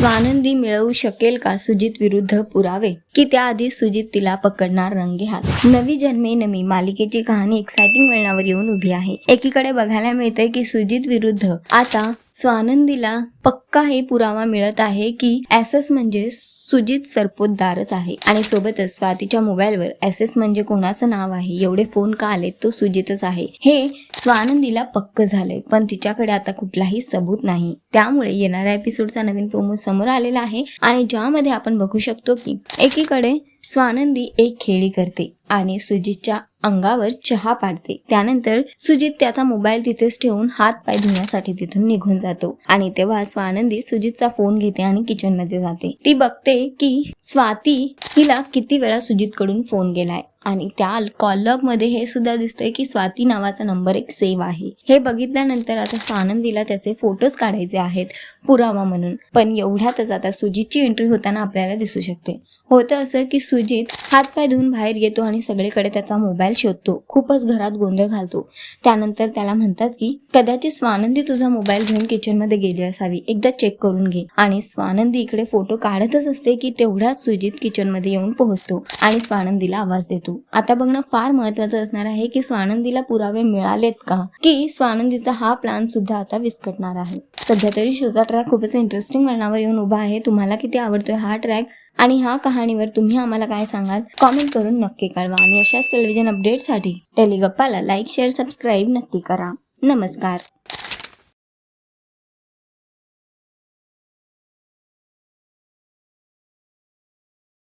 स्वानंदी मिळवू शकेल का सुजित विरुद्ध पुरावे? की त्याआधी सुजित तिला पकडणार रंगे हात? नवी जन्मे नमी मालिकेची कहाणी एक्साइटिंग वळणावर येऊन उभी आहे. एकीकडे बघायला मिळतंय की सुजित विरुद्ध आता स्वानंदीला पक्का हे पुरावा मिळत आहे की एसएस म्हणजे सुजित सरपोतदारच आहे. आणि सोबतच स्वातीच्या मोबाईलवर एसएस म्हणजे कोणाचं नाव आहे? एवढे फोन का आले तो सुजितच आहे. हे स्वानंदीला पक्क झालंय. पण तिच्याकडे आता कुठलाही सबूत नाही. त्यामुळे येणाऱ्या एपिसोडचा नवीन प्रोमो समोर आलेला आहे. आणि ज्यामध्ये आपण बघू शकतो की एकीकडे स्वानंदी एक खेळी करते आणि सुजितच्या अंगावर चहा पाडते. त्यानंतर सुजित त्याचा मोबाईल तिथेच ठेवून हात पाय धुण्यासाठी तिथून निघून जातो आणि तेव्हा स्वानंदी सुजितचा फोन घेते आणि किचनमध्ये जाते. ती बघते की स्वाती हिला किती वेळा सुजित कडून फोन गेलाय आणि त्या कॉलमध्ये हे सुद्धा दिसतंय की स्वाती नावाचा नंबर एक सेव्ह आहे. हे बघितल्यानंतर आता स्वानंदीला त्याचे फोटोज काढायचे आहेत पुरावा म्हणून. पण एवढ्यातच आता सुजितची एंट्री होताना आपल्याला दिसू शकते. होतं असं की सुजित हातपाय धुवून बाहेर येतो आणि सगळीकडे त्याचा मोबाईल शोधतो. खूपच घरात गोंधळ घालतो. त्यानंतर त्याला म्हणतात की कदाचित स्वानंदी तुझा मोबाईल घेऊन किचनमध्ये गेली असावी. एकदा चेक करून घे. आणि स्वानंदी इकडे फोटो काढतच असते की तेवढ्याच सुजित किचनमध्ये येऊन पोहोचतो आणि स्वानंदीला आवाज देतो. आता बघणं फार महत्वाचं असणार आहे की स्वानंदीला पुरावे मिळालेत का? की स्वानंदीचा हा प्लॅन सुद्धा आता विस्कटणार आहे. सध्या तरी शोचा ट्रॅक खूपच इंटरेस्टिंग वळणावर येऊन उभा आहे. तुम्हाला किती आवडतोय हा ट्रॅक आणि ह्या कहाणीवर तुम्ही आम्हाला काय सांगाल? कॉमेंट करून नक्की कळवा आणि अशाच टेलिव्हिजन अपडेटसाठी टेलिगप्पाला लाईक शेअर सबस्क्राईब नक्की करा. नमस्कार.